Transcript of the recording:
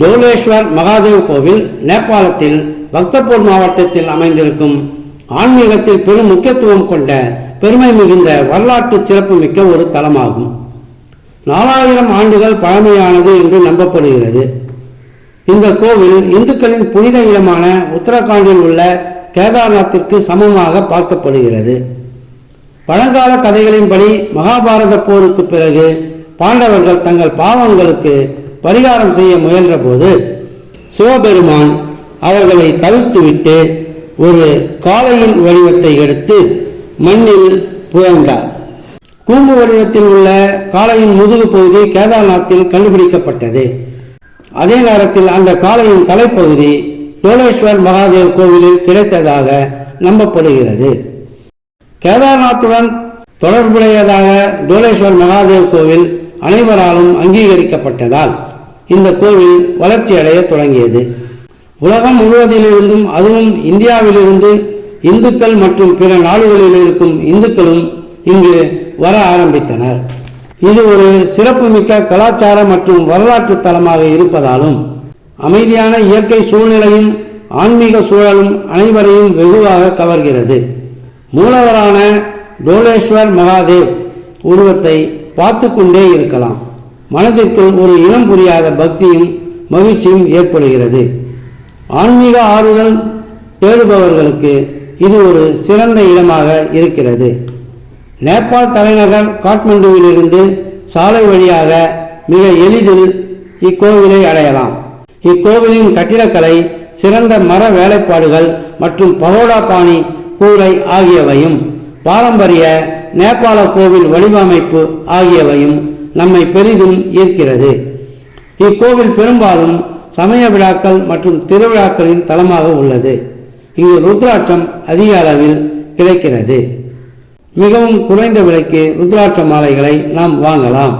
டோலேஸ்வர் மகாதேவ் கோவில் நேபாளத்தில் பக்தப்பூர் மாவட்டத்தில் அமைந்திருக்கும் ஆன்மீகத்தில் பெரும் முக்கியத்துவம் கொண்ட பெருமை மிகுந்த வரலாற்று சிறப்புமிக்க ஒரு தலமாகும். நாலாயிரம் ஆண்டுகள் பழமையானது என்று நம்பப்படுகிறது. இந்த கோவில் இந்துக்களின் புனித இடமான உத்தரகாண்டில் உள்ள கேதார்நாத்திற்கு சமமாக பார்க்கப்படுகிறது. பழங்கால கதைகளின்படி மகாபாரத போருக்கு பிறகு பாண்டவர்கள் தங்கள் பாவங்களுக்கு பரிகாரம் செய்ய முயன்றபோது சிவபெருமான் அவர்களை தவிர்த்துவிட்டு ஒரு காளையின் வடிவத்தை எடுத்து மண்ணில் புகழ்ந்தார் கூம்பு வடிவத்தில் உள்ள காளையின் முதுகு பகுதி கேதார்நாத்தில் கண்டுபிடிக்கப்பட்டது. அதே நேரத்தில் அந்த காளையின் தலைப்பகுதி டோலேஸ்வர் மகாதேவ் கோவிலில் கிடைத்ததாக நம்பப்படுகிறது. கேதார்நாத்துடன் தொடர்புடையதாக டோலேஸ்வர் மகாதேவ் கோவில் அனைவராலும் அங்கீகரிக்கப்பட்டதால் இந்த கோவில் வளர்ச்சியடைய தொடங்கியது. உலகம் முழுவதிலிருந்தும் அதுவும் இந்தியாவிலிருந்து இந்துக்கள் மற்றும் பிற நாடுகளில் இருக்கும் இந்துக்களும் இங்கு வர ஆரம்பித்தனர். இது ஒரு சிறப்புமிக்க கலாச்சார மற்றும் வரலாற்று தலமாக இருப்பதாலும் அமைதியான இயற்கை சூழ்நிலையும் ஆன்மீக சூழலும் அனைவரையும் வெகுவாக கவர்கிறது. மூலவரான டோலேஸ்வர் மகாதேவ் உருவத்தை பார்த்து கொண்டே இருக்கலாம். மனதிற்குள் ஒரு இனம் புரியாத பக்தியும் மகிழ்ச்சியும் ஏற்படுகிறது. ஆன்மீக ஆறுதல் தேடுபவர்களுக்கு இது ஒரு சிறந்த இடமாக இருக்கிறது. நேபாள் தலைநகர் காட்மண்டுவிலிருந்து சாலை வழியாக மிக எளிதில் இக்கோவிலை அடையலாம். இக்கோவிலின் கட்டிடக்கலை சிறந்த மர வேலைப்பாடுகள் மற்றும் பகோடா பாணி கூரை ஆகியவையும் பாரம்பரிய நேபாள கோவில் வடிவமைப்பு ஆகியவையும் நம்மை பெரிதும் ஈர்க்கிறது. இக்கோவில் பெரும்பாலும் சமய விழாக்கள் மற்றும் திருவிழாக்களின் தலமாக உள்ளது. இங்கு ருத்ராட்சம் அதிக அளவில் கிடைக்கிறது. மிகவும் குறைந்த விலைக்கு ருத்ராட்ச மாலைகளை நாம் வாங்கலாம்.